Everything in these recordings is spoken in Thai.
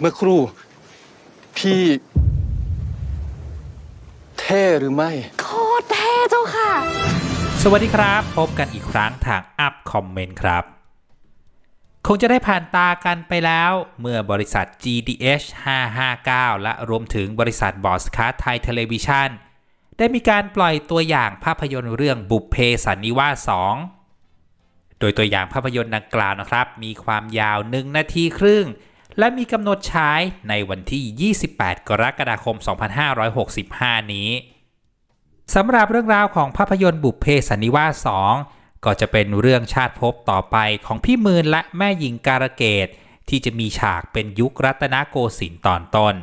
เมื่อครู่ พี่ เท่หรือไม่ โคตรเท่เจ้าค่ะ สวัสดีครับ พบกันอีกครั้งทางอัพคอมเมนต์ครับ คงจะได้ผ่านตากันไปแล้ว เมื่อบริษัท GDH 559 และรวมถึงบริษัทบอสคาไทยเทเลวิชันได้มีการปล่อยตัวอย่างภาพยนตร์เรื่องบุพเพสันนิวาส 2 โดยตัวอย่างภาพยนตร์ดังกล่าวนะครับ มีความยาว 1 นาทีครึ่ง และมีกำหนดฉายในวันที่ 28 กรกฎาคม 2565 นี้สำหรับเรื่องราวของภาพยนตร์บุพเพสันนิวาส 2 ก็จะเป็นเรื่องชาติภพต่อไปของพี่มืนและแม่หญิงการะเกดที่จะมีฉากเป็นยุครัตนโกสินทร์ตอนต้น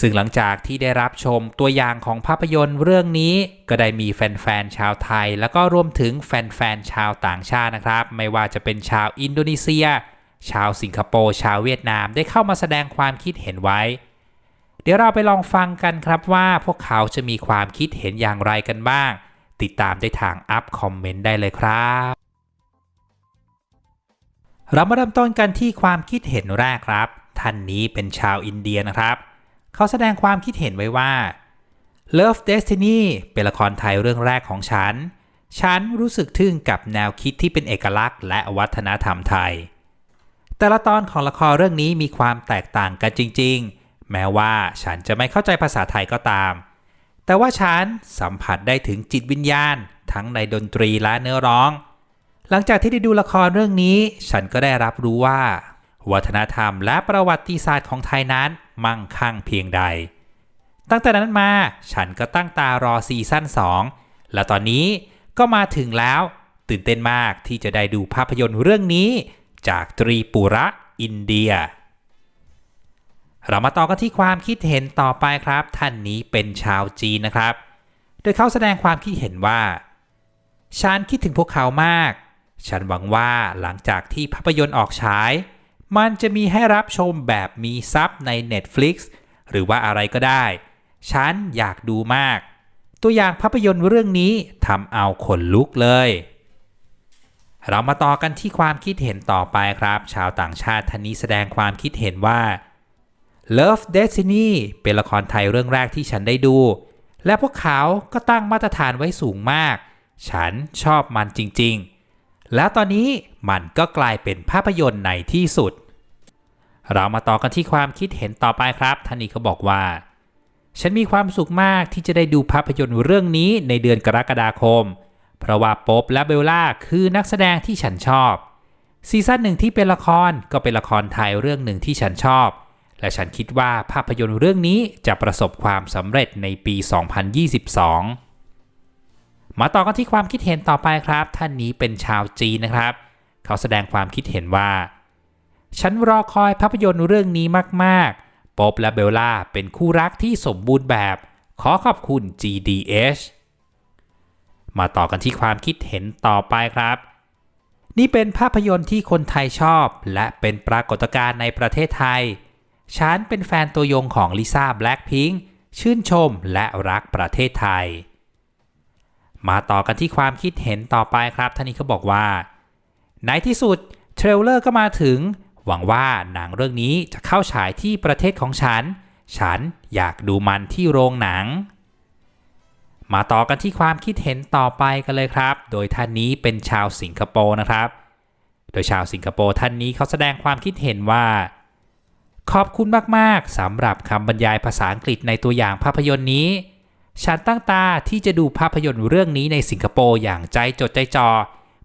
ซึ่งหลังจากที่ได้รับชมตัวอย่างของภาพยนตร์เรื่องนี้ ก็ได้มีแฟนๆชาวไทย แล้วก็รวมถึงแฟนๆชาวต่างชาตินะครับ ไม่ว่าจะเป็นชาวอินโดนีเซีย ชาวสิงคโปร์ชาวเวียดนามได้เข้ามาแสดงความคิดเห็นไว้ เดี๋ยวเราไปลองฟังกันครับว่าพวกเขาจะมีความคิดเห็นอย่างไรกันบ้าง ติดตามได้ทางอัพคอมเมนต์ได้เลยครับ เรามาเริ่มต้นกันที่ความคิดเห็นแรกครับ ท่านนี้เป็นชาวอินเดียนะครับ เขาแสดงความคิดเห็นไว้ว่า Love Destiny เป็นละครไทยเรื่องแรกของฉัน ฉันรู้สึกทึ่งกับแนวคิดที่เป็นเอกลักษณ์และวัฒนธรรมไทย แต่ละตอนของละครเรื่องนี้มีความแตกต่างกันจริง ๆ แม้ว่าฉันจะไม่เข้าใจภาษาไทยก็ตาม แต่ว่าฉันสัมผัสได้ถึงจิตวิญญาณ ทั้งในดนตรีและเนื้อร้อง หลังจากที่ได้ดูละครเรื่องนี้ ฉันก็ได้รับรู้ว่า วัฒนธรรมและประวัติศาสตร์ของไทยนั้นมั่งคั่งเพียงใด ตั้งแต่นั้นมาฉันก็ตั้งตารอซีซั่น2 และตอนนี้ก็มาถึงแล้ว ตื่นเต้นมากที่จะได้ดูภาพยนตร์เรื่องนี้ จากตรีปุระอินเดีย เรามาต่อกันที่ความคิดเห็นต่อไปครับ ท่านนี้เป็นชาวจีนนะครับ โดยเขาแสดงความคิดเห็นว่า ฉันคิดถึงพวกเขามาก ฉันหวังว่าหลังจากที่ภาพยนตร์ออกฉาย มันจะมีให้รับชมแบบมีซับใน Netflix หรือว่าอะไรก็ได้ ฉันอยากดูมาก ตัวอย่างภาพยนตร์เรื่องนี้ทำเอาขนลุกเลย เรามาต่อกันที่ความคิดเห็นต่อไปครับ ชาวต่างชาติท่านนี้แสดงความคิดเห็นว่า Love Destiny เป็นละครไทยเรื่องแรกที่ฉันได้ดู และพวกเขาก็ตั้งมาตรฐานไว้สูงมาก ฉันชอบมันจริง ๆ แล้วตอนนี้มันก็กลายเป็นภาพยนตร์ในที่สุด เรามาต่อกันที่ความคิดเห็นต่อไปครับท่านนี้เขาบอกว่า ฉันมีความสุขมากที่จะได้ดูภาพยนตร์เรื่องนี้ในเดือนกรกฎาคม เพราะว่าป๊บและเบลล่าคือนักแสดงที่ฉันชอบ ซีซั่นหนึ่งที่เป็นละครก็เป็นละครไทยเรื่องหนึ่งที่ฉันชอบ และฉันคิดว่าภาพยนตร์เรื่องนี้จะประสบความสำเร็จในปี 2022 มาต่อกันที่ความคิดเห็นต่อไปครับ ท่านนี้เป็นชาวจีนนะครับ เขาแสดงความคิดเห็นว่า ฉันรอคอยภาพยนตร์เรื่องนี้มากๆป๊อบและเบลล่าเป็นคู่รักที่สมบูรณ์แบบ ขอขอบคุณ GDH มาต่อกันที่ความคิดเห็นต่อไปครับ นี่เป็นภาพยนตร์ที่คนไทยชอบ และเป็นปรากฏการณ์ในประเทศไทย ฉันเป็นแฟนตัวยงของลิซ่าแบล็คพิงค์ชื่นชมและรักประเทศไทย มาต่อกันที่ความคิดเห็นต่อไปครับท่านนี้เขาบอกว่า ในที่สุดเทรลเลอร์ก็มาถึง หวังว่าหนังเรื่องนี้จะเข้าฉายที่ประเทศของฉัน ฉันอยากดูมันที่โรงหนัง มาต่อกันที่ความคิดเห็นต่อไปกันเลยครับ โดยท่านนี้เป็นชาวสิงคโปร์นะครับ โดยชาวสิงคโปร์ท่านนี้เขาแสดงความคิดเห็นว่า ขอบคุณมากๆสำหรับคำบรรยายภาษาอังกฤษในตัวอย่างภาพยนตร์นี้ ฉันตั้งตาที่จะดูภาพยนตร์เรื่องนี้ในสิงคโปร์อย่างใจจดใจจ่อ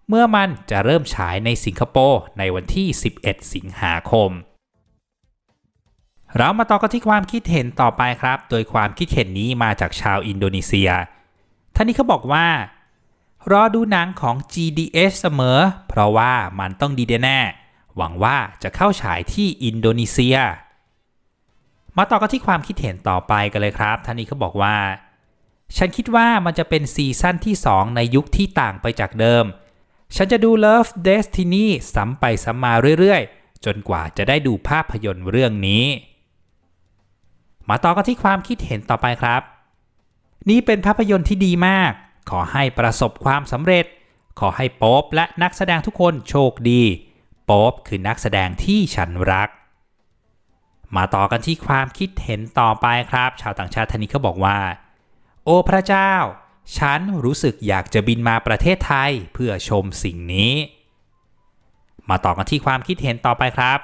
เมื่อมันจะเริ่มฉายในสิงคโปร์ในวันที่ 11 สิงหาคม เรามาต่อกันที่ความคิดเห็นต่อไปครับ โดยความคิดเห็นนี้มาจากชาวอินโดนีเซีย ท่านนี้เขาบอกว่า รอดูหนังของ GDS เสมอ เพราะว่ามันต้องดีแน่ หวังว่าจะเข้าฉายที่อินโดนีเซีย มาต่อกันที่ความคิดเห็นต่อไปกันเลยครับ ท่านนี้เขาบอกว่า ฉันคิดว่ามันจะเป็นซีซั่นที่ 2 ในยุคที่ต่างไปจากเดิม ฉันจะดู Love Destiny ซ้ำไปซ้ำมาเรื่อยๆ จนกว่าจะได้ดูภาพยนตร์เรื่องนี้ มาต่อกันที่ความคิดเห็นต่อไปครับ นี่เป็นภาพยนตร์ที่ดีมาก ขอให้ประสบความสำเร็จ ขอให้โป๊บและนักแสดงทุกคนโชคดี โป๊บคือนักแสดงที่ฉันรัก มาต่อกันที่ความคิดเห็นต่อไปครับ ชาวต่างชาติท่านนี้เขาบอกว่า โอ้พระเจ้า ฉันรู้สึกอยากจะบินมาประเทศไทยเพื่อชมสิ่งนี้ มาต่อกันที่ความคิดเห็นต่อไปครับ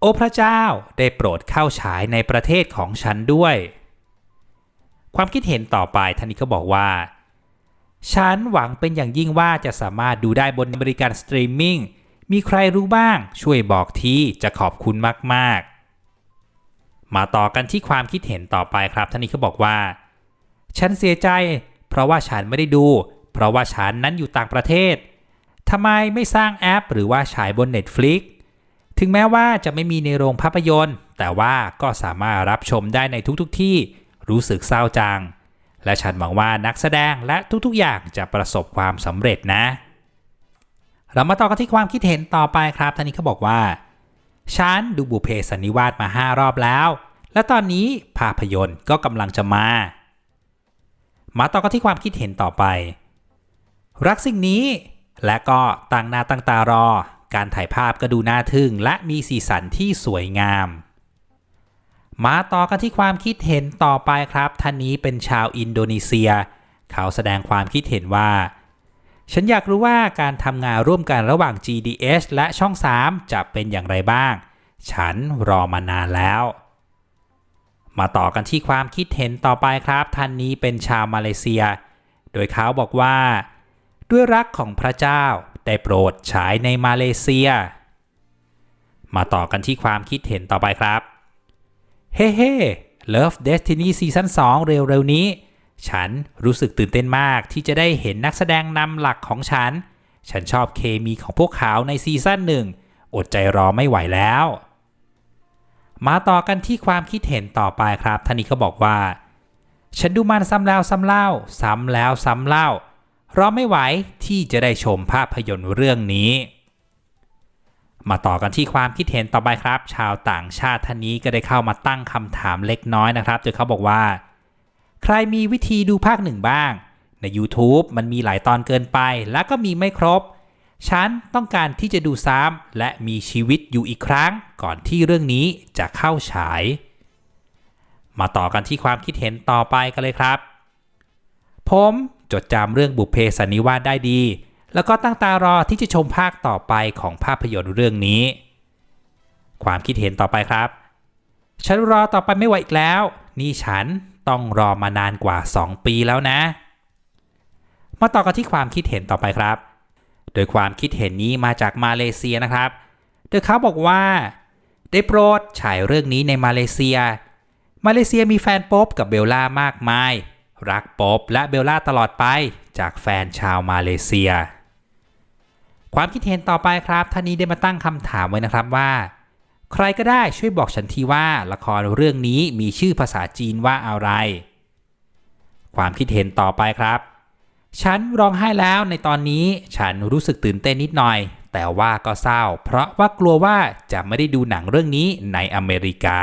โอ้พระเจ้าได้โปรดเข้าฉายในประเทศของฉันด้วย ความคิดเห็นต่อไปท่านนี้ก็บอกว่า ฉันหวังเป็นอย่างยิ่งว่าจะสามารถดูได้บนบริการสตรีมมิ่งมีใครรู้บ้าง ช่วยบอกทีจะขอบคุณมากๆ มาต่อกันที่ความคิดเห็นต่อไปครับท่านนี้เขาบอกว่า ฉันเสียใจ เพราะว่าฉันไม่ได้ดู เพราะว่าฉันนั้นอยู่ต่างประเทศทำไมไม่สร้างแอป หรือว่าฉายบน Netflix ถึงแม้ว่าจะไม่มีในโรงภาพยนตร์ แต่ว่าก็สามารถรับชมได้ในทุกๆทที่รู้สึกเศร้าจัง และฉันหวังว่านักแสดงและทุกๆอย่างจะประสบความสำเร็จนะ เรามาต่อกันที่ความคิดเห็นต่อไปครับท่านนี้เขาบอกว่าฉันดูบุเพสันนิวาสมาห้ารอบแล้ว และตอนนี้ภาพยนตร์ก็กำลังจะมา มาต่อกันที่ความคิดเห็นต่อไป รักสิ่งนี้และก็ตั้งหน้าตั้งตารอ การถ่ายภาพก็ดูน่าทึ่งและมีสีสันที่สวยงาม มาต่อกันที่ความคิดเห็นต่อไปครับ ท่านนี้เป็นชาวอินโดนีเซีย เขาแสดงความคิดเห็นว่า ฉันอยากรู้ว่าการทำงานร่วมกันระหว่าง GDS และช่อง 3 จะเป็นอย่างไรบ้าง ฉันรอมานานแล้ว มาต่อกันที่ความคิดเห็นต่อไปครับ ท่านนี้เป็นชาวมาเลเซีย โดยเขาบอกว่าด้วยรักของพระเจ้า ได้โปรดฉายในมาเลเซีย มาต่อกันที่ความคิดเห็นต่อไปครับ เฮ้เฮ้ Love Destiny ซีซั่น2เร็วๆนี้ ฉันรู้สึกตื่นเต้นมากที่จะได้เห็นนักแสดงนำหลักของฉัน ฉันชอบเคมีของพวกเขาในซีซั่นหนึ่งอดใจรอไม่ไหวแล้ว มาต่อกันที่ความคิดเห็นต่อไปครับท่านนี้เขาบอกว่า ฉันดูมันซ้ำแล้วซ้ำเล่า ซ้ำแล้วซ้ำเล่า รอไม่ไหวที่จะได้ชมภาพยนตร์เรื่องนี้ มาต่อกันที่ความคิดเห็นต่อไปครับ ชาวต่างชาติท่านนี้ก็ได้เข้ามาตั้งคำถามเล็กน้อยนะครับโดยเขาบอกว่า ใครมีวิธีดูภาคหนึ่งบ้าง ใน YouTube มันมีหลายตอนเกินไป แล้วก็มีไม่ครบ ฉันต้องการที่จะดูซ้ำและมีชีวิตอยู่อีกครั้ง ก่อนที่เรื่องนี้จะเข้าฉาย มาต่อกันที่ความคิดเห็นต่อไปกันเลยครับผม จดจำเรื่องบุพเพสันนิวาสได้ดี แล้วก็ตั้งตารอที่จะชมภาคต่อไปของภาพยนตร์เรื่องนี้ ความคิดเห็นต่อไปครับ ฉันรอต่อไปไม่ไหวอีกแล้ว นี่ฉันต้องรอมานานกว่า 2 ปีแล้วนะ มาต่อกันที่ความคิดเห็นต่อไปครับ โดยความคิดเห็นนี้มาจากมาเลเซียนะครับ โดยเขาบอกว่า ได้โปรดฉายเรื่องนี้ในมาเลเซีย มาเลเซียมีแฟนป๊ปกับเบลล่ามากมาย รักป๊ปและเบลล่าตลอดไปจากแฟนชาวมาเลเซีย ความคิดเห็นต่อไปครับท่านนี้ได้มาตั้งคำถามไว้นะครับว่า ใครก็ได้ช่วยบอกฉันทีว่าละครเรื่องนี้มีชื่อภาษาจีนว่าอะไร ความคิดเห็นต่อไปครับ ฉันร้องไห้แล้วในตอนนี้ฉันรู้สึกตื่นเต้นนิดหน่อย แต่ว่าก็เศร้า เพราะว่ากลัวว่าจะไม่ได้ดูหนังเรื่องนี้ในอเมริกา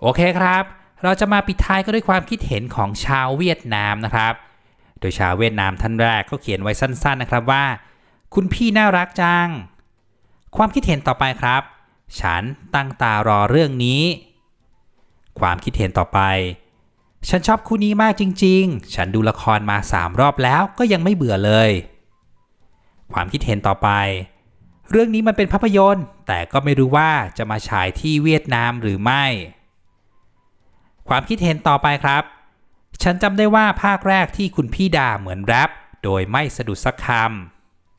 โอเคครับ เราจะมาปิดท้ายก็ด้วยความคิดเห็นของชาวเวียดนามนะครับ โดยชาวเวียดนามท่านแรกก็เขียนไว้สั้นๆนะครับว่า คุณพี่น่ารักจัง ความคิดเห็นต่อไปครับ ฉันตั้งตารอเรื่องนี้ ความคิดเห็นต่อไป ฉันชอบคู่นี้มากจริง ๆ ฉันดูละครมาสามรอบแล้วก็ยังไม่เบื่อเลย ความคิดเห็นต่อไป เรื่องนี้มันเป็นภาพยนตร์ แต่ก็ไม่รู้ว่าจะมาฉายที่เวียดนามหรือไม่ ความคิดเห็นต่อไปครับ ฉันจำได้ว่าภาคแรกที่คุณพี่ด่าเหมือนแรปโดยไม่สะดุดสักค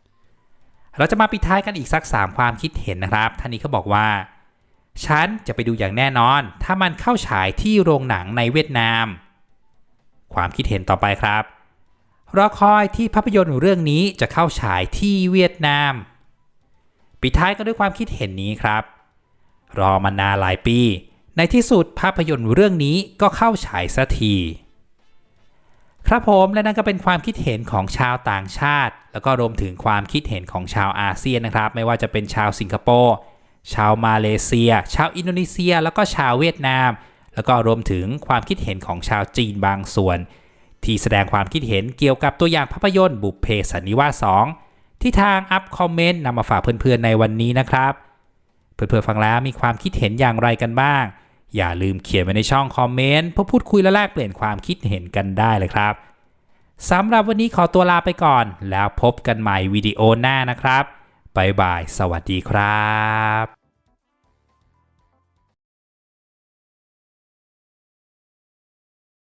ำเราจะมาปิดท้ายกันอีกสัก 3 ความคิดเห็นนะครับท่านนี้เขาบอกว่า ฉันจะไปดูอย่างแน่นอน ถ้ามันเข้าฉายที่โรงหนังในเวียดนาม ความคิดเห็นต่อไปครับรอคอยที่ภาพยนตร์เรื่องนี้จะเข้าฉายที่เวียดนาม ปิดท้ายก็ด้วยความคิดเห็นนี้ครับ รอมานานหลายปี ในที่สุดภาพยนตร์เรื่องนี้ก็เข้าฉายสักที ครับผมและนั่นก็เป็นความคิดเห็นของชาวต่างชาติ แล้วก็รวมถึงความคิดเห็นของชาวอาเซียนนะครับ ไม่ว่าจะเป็นชาวสิงคโปร์ชาวมาเลเซีย ชาวอินโดนีเซีย แล้วก็ชาวเวียดนาม แล้วก็รวมถึงความคิดเห็นของชาวจีนบางส่วน ที่แสดงความคิดเห็นเกี่ยวกับตัวอย่างภาพยนตร์บุพเพสันนิวาส 2 ที่ทางอัพคอมเมนต์นำมาฝากเพื่อนๆในวันนี้นะครับ เพื่อนๆฟังแล้วมีความคิดเห็นอย่างไรกันบ้าง อย่าลืมเขียนไว้ในช่องคอมเมนต์เพื่อพูดคุยและแลกเปลี่ยนความคิดเห็นกันได้เลยครับสำหรับวันนี้ขอตัวลาไปก่อน แล้วพบกันใหม่วิดีโอหน้านะครับบ๊ายบาย สวัสดีครับ